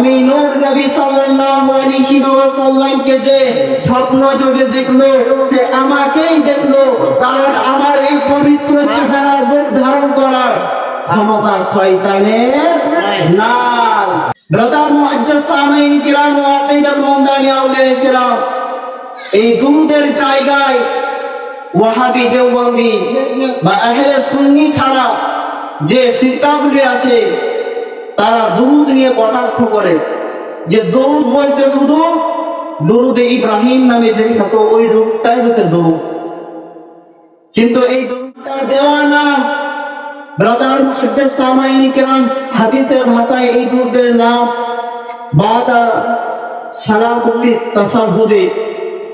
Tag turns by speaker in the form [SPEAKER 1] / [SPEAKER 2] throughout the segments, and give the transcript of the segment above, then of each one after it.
[SPEAKER 1] আমি নূর নবী সাল্লাল্লাহু আলাইহি ওয়াসাল্লামকে যে স্বপ্ন যোগে দেখল, সে আমাকেই দেখল। কারণ আমার এই পবিত্র চেহারা রূপ ধারণ করার ক্ষমতা শয়তানের না ব্রাদার মুআজ্জাজ সামাইন কিরাম ওয়া আকিদাত মুমদানি আউলিয়া কিরাম, এই দুরুদের জায়গায় ওয়াহাবি দেওবন্দি বা আহলে সুন্নি ছাড়া যে ফিরকাগুলি আছে তারা দুরুদ নিয়ে কটাক্ষ করে যে দরুদ বলতে শুধু দরুদে ইব্রাহিম নামে যে খ্যাত ওই রূপটাই হচ্ছে দরুদ। কিন্তু এই দরুদটা দেওয়া না। ব্রাদার মুহাজ্জিস সামাইনি কিরাম হাদিসের ভাষায় এই দরুদের নাম বাদা সালাম কফি তাসাহুদে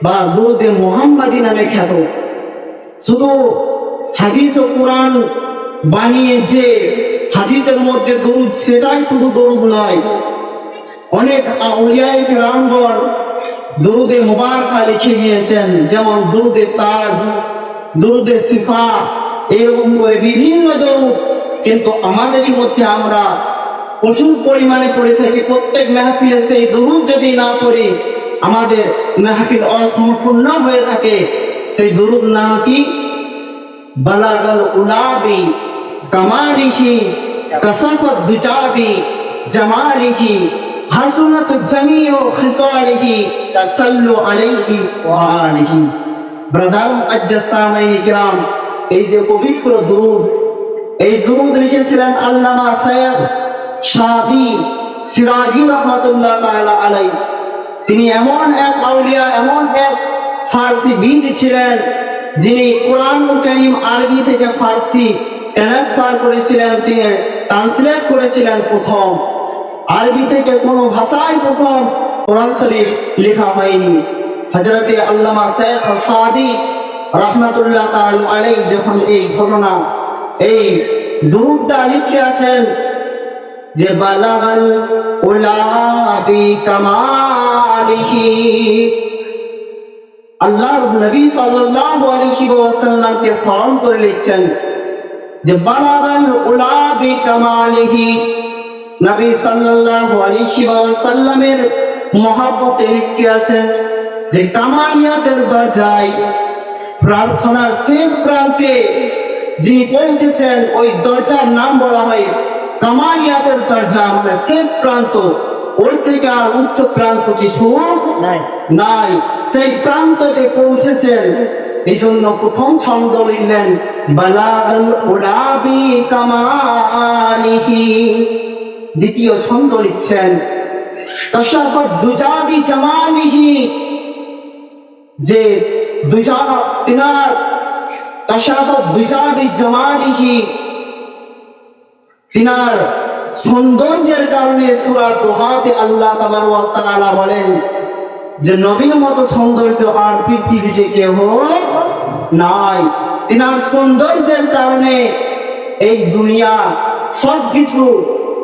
[SPEAKER 1] বা দরুদে মুহাম্মাদি নামে খ্যাত। শুধু হাদিস ও কোরআন বানিয়ে যে হাদিসের মধ্যে দরুদ সেটাই শুধু দরুদ নয় অনেক আউলিয়াই রামগণ দরুদে মুবারকা লিখে গিয়েছেন যেমন দরুদে তাজ, দরুদে সিফা এরকম করে বিভিন্ন দরুদ কিন্তু আমাদেরই মধ্যে আমরা প্রচুর পরিমাণে পড়ে থাকি, প্রত্যেক মেহফিলে সেই দরুদ যদি না পড়ি, আমাদের মেহফিল অসম্পূর্ণ হয়ে থাকে। সেই দরুদ নাম কি? বালাগাল উলাবি কামালিহি দুজাবি জামালিহি, হাসুনাত জামিউ খিসালিহি, সাল্লু আলাইহি ওয়া আলিহি। ব্রাদার আজ্জাসামাইনি কিরাম, এই যে পবিত্র দুরুদ, এই দুরুদ লিখেছিলেন আল্লামা সাহেব শাহি সিরাজি রহমাতুল্লাহ তাআলা আলাই তিনি এমন এক আউলিয়া, এমন এক ফার্সি বিদ ছিলেন, যিনি কোরআন করিম আরবি থেকে ফার্সি ট্রান্সফার করেছিলেন। তিনি ট্রান্সলেট করেছিলেন প্রথম। আরবি থেকে কোনো ভাষায় প্রথম কোরআন শরীফ লেখা হয়নি। হজরতে আল্লামা শেখ সাদি রহমতুল্লাহ তাআলা আলাই যখন এই ঘটনা, এই দুরুদটা লিখতে আছেন যে, বালাগাল উলাবি কামালিহি। আল্লাহর নবী সাল্লাল্লাহু আলাইহি ওয়াসাল্লামকে স্মরণ করে লিখছেন যে বালাগাল উলাবি কামালিহি। নবী সাল্লাল্লাহু আলাইহি ওয়াসাল্লামের মহব্বতে লিখতে আছেন যে কামালিয়াতের দরজায় প্রার্থনার শেষ প্রান্তে যিনি পৌঁছেছেন ওই দরজার নাম বলা হয় কামালিয়াতের দরজা। মানে শেষ প্রান্ত ওর থেকে আর উচ্চ প্রান্ত কিছু
[SPEAKER 2] নাই।
[SPEAKER 1] নাই। সেই প্রান্ততে পৌঁছেছেন এই জন্য প্রথম ছন্দ লিখলেন বালাগাল উলাবি কামালিহি দ্বিতীয় ছন্দ লিখছেন তশাফত দুজাবি জামালিহি যে দুজা তিনার তশাফত দুজাবি জামালিহি তিনার সৌন্দর্যের কারণে সূরা দোহাতে আল্লাহ তাআলা বলেন যে নবীর মতো সৌন্দর্য আর পৃথিবীতে কেউ নাই। তিনার সৌন্দর্যের কারণে এই দুনিয়া সবকিছু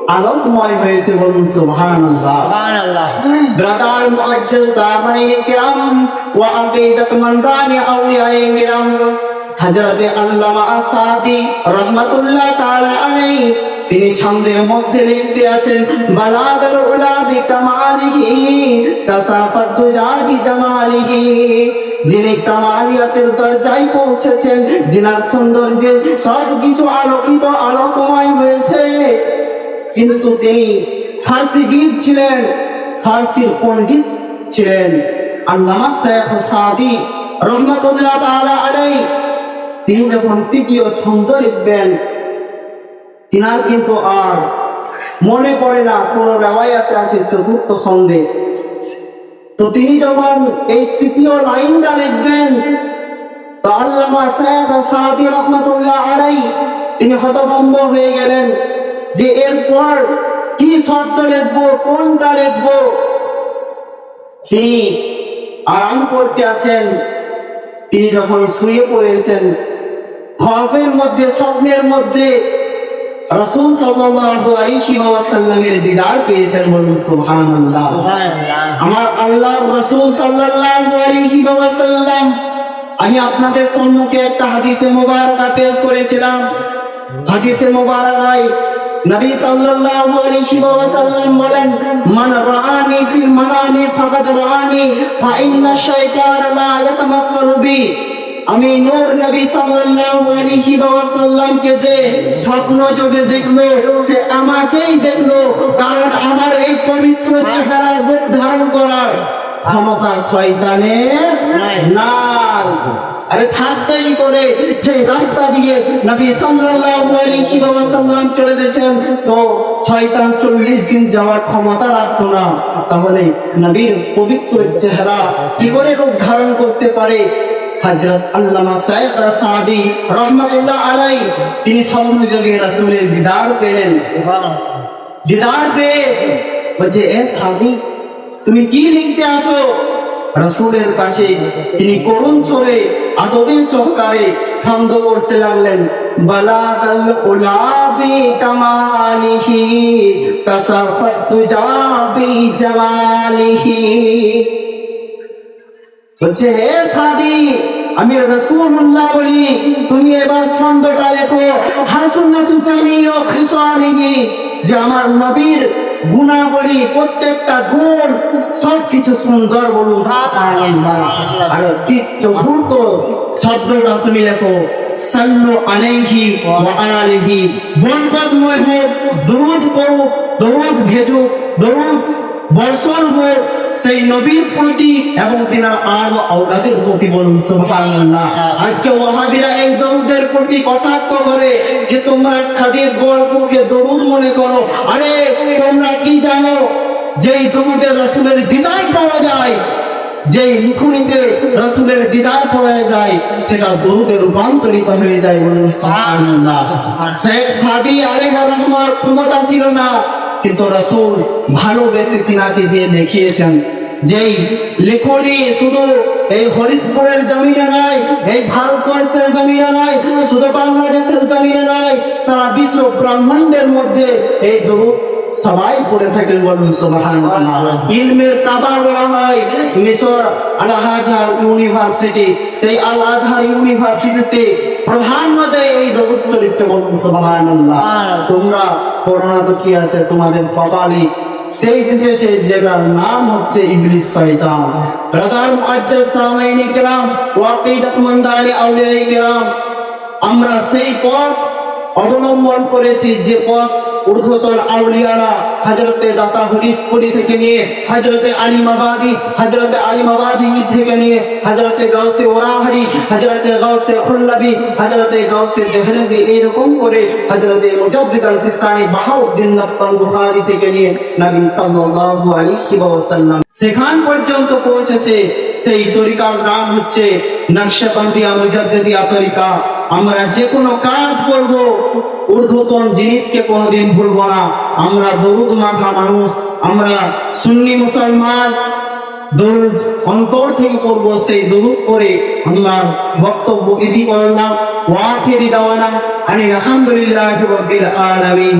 [SPEAKER 1] আলোকময় হয়েছে বলুন সুবহানাল্লাহ।
[SPEAKER 2] সুবহানাল্লাহ।
[SPEAKER 1] ব্রাদার মুআজ্জাজ সামাইনে কিরাম ওয়া আকিদাত মানদানি আউলিয়ায়ে কিরাম। হযরতে আল্লামা আসাদি রাহমাতুল্লাহ তাআলা আলাইহি তিনি ছন্দের মধ্যে লিখতে আছেন কামালিহি কাসাফাত দুজাবি জামালিহি। যিনি কামালিয়াতের দরজায় পৌঁছেছেন, যিনার সৌন্দর্যে সব কিছু আলোকিত, আলোকময় হয়েছে। কিন্তু তিনি ফার্সি বীর ছিলেন, ফার্সির পণ্ডিত ছিলেন। আল্লামা শেখ সাদি রহমতুল্লাহ তাআলা আলাই তিনি যখন তৃতীয় ছন্দ লিখবেন, তিনার কিন্তু আর মনে পড়ে না, কোন রেওয়ায়াতে আছে চতুর্থ ছন্দে। তো তিনি যখন এই তৃতীয় লাইনটা লিখবেন, তো আল্লামা শেখ সাদি রহমতুল্লাহ আলাই তিনি হতভম্ব হয়ে গেলেন যে এরপর কি শব্দ লিখব, কোনটা লিখব? তিনি আরাম করতে আছেন। তিনি যখন শুয়ে পড়েছেন খফের মধ্যে, স্বপ্নের মধ্যে রাসূল সাল্লাল্লাহু আলাইহি ওয়াসাল্লামের দিদার পেয়েছেন বলুন সুবহানাল্লাহ। আমার আল্লাহ রসুল সাল্লাল্লাহু আলাইহি ওয়াসাল্লাম আমি আপনাদের সম্মুখে একটা হাদিসে মোবারকা পেশ করেছিলাম। হাদিসে মোবারকায় নবী সাল্লাল্লাহু আলাইহি ওয়াসাল্লাম বলেন মান রাআনি ফিল মানামি ফাকাদ রাআনি ফা ইন্না শাইতানা লা ইয়াতামাসসালু বি। আমি নূর নবী সাল্লাল্লাহু আলাইহি ওয়াসাল্লামকে যে স্বপ্ন যোগে দেখল সে আমাকেই দেখল কারণ আমার এই পবিত্র চেহারার রূপ ধারণ করার ক্ষমতা শয়তানের নাই। আরে থাকতেই করে যে রাস্তা দিয়ে নবী সাল্লাল্লাহু আলাইহি ওয়াসাল্লাম চলে গেছেন তো শয়তান 40 দিন যাওয়ার ক্ষমতা রাখতো না। তাহলে নবীর পবিত্র চেহারা কি করে রূপ ধারণ করতে পারে? হযরত আল্লামা সাইয়দ সাদি রহমাতুল্লাহ আলাই তিনি স্বপ্ন যোগে রাসূলের দিদার পেলেন। দিদার পেয়ে বলছে, এ সাদি তুমি কি লিখতে আসো রসুলের কাছে তিনি করুণ স্বরে আদবের সহকারে ছন্দ করতে লাগলেন বালাকাল উলাবি কামালিহি কাসাফাতু জাবি জামালিহি। বলছে, হে সাদি, আমি রসুল্লাহ বলি, তুমি এবার ছন্দটা লেখো হাসুন্নাতু জামিও খিসালিহি যে আমার নবীর গুণাবলী প্রত্যেকটা গুণ, সবকিছু সুন্দর বলুন। আর চতুর্থ শব্দটা তুমি লেখো, সাল্লু আলাইহি ওয়া আলিহি বরকতময় হোক, দরুদ পড়ো দরুদ ভেজো দরুদ বর্ষণ হোক সেই নবীর প্রতি এবং তিনার আলো আওলাদের প্রতি বলুন, সুবহানাল্লাহ। আজকে ওয়াহাবিরা এই দরুদের প্রতি কটাক্ষ করে যে তোমরা সাদের গল্পকে দরুদ মনে করো। আরে, তোমরা কি জানো, যেই দরুদে রাসূলের দিদার পাওয়া যায়, যেই লিখুনিতে রাসূলের দিদার পাওয়া যায়, সেটা দরুদে রূপান্তরিত হয়ে যায় বলুন, সুবহানাল্লাহ। শেখ সাদি আলাইহির রহমার ক্ষমতা ছিল না। কিন্তু রাসূল ভালোবেসে তিনাকে দিয়ে দেখিয়েছেন যেই লেখনি শুধু এই হরিশপুরের জমিনে নয় এই ভারতবর্ষের জমিনে নয় শুধু বাংলাদেশের জমিনে নয় সারা বিশ্ব ব্রহ্মাণ্ডের মধ্যে এই দরুদ সবাই পড়ে থাকেন বলুন ইলমের কাবা বলা হয় মিশর আল আজহার ইউনিভার্সিটি সেই আল আজহার ইউনিভার্সিটিতে প্রধানত এই দরুদ শরীফকে বলুন সুবহানাল্লাহ। তোমরা করোনা তো কি আছে তোমাদের কপালি? সেই দিয়েছে যেটার নাম হচ্ছে ইংলিশ শয়তান। ব্রাদার মুআজ্জাজ সামাইনি کرام ওয়াকিদাত মন্দালি আউলিয়া کرام আমরা সেই পথ অবলম্বন করেছি, যে পথ ঊর্ধ্বতন আউলিয়ারা হজরতে দাতা হরিশপুরি থেকে নিয়ে হজরতে আলিমাবাদি হজরতে আলিমাবাদি থেকে নিয়ে হজরতে গাউসে ওরাহারি হজরতে গাউসে খুল্লাবি হজরতে গাউসে দেহলবি, এইরকম করে হজরতে মুজাদ্দিদ আল ফিস্তানি বাহাউদ্দিন নফতান বুখারী থেকে নিয়ে নবী সাল্লাল্লাহু আলাইহি ওয়াসাল্লাম সেখান পর্যন্ত পৌঁছেছে। সেই তরিকার নাম হচ্ছে নকশবন্দিয়া মুজাদ্দিদিয়া তরিকা। আমরা যে কোনো কাজ করব, ঊর্ধ্বতন জিনিসকে কোনোদিন ভুলবো না। আমরা দরুদ মাখা মানুষ, আমরা সুন্নি মুসলমান। দরুদ অন্তর থেকে করব, সেই দরুদ করে আমরা বক্তব্য ইতি করলাম ওয়াফিরি দাওয়ানা আনি আলহামদুলিল্লাহ রাব্বিল আলামিন।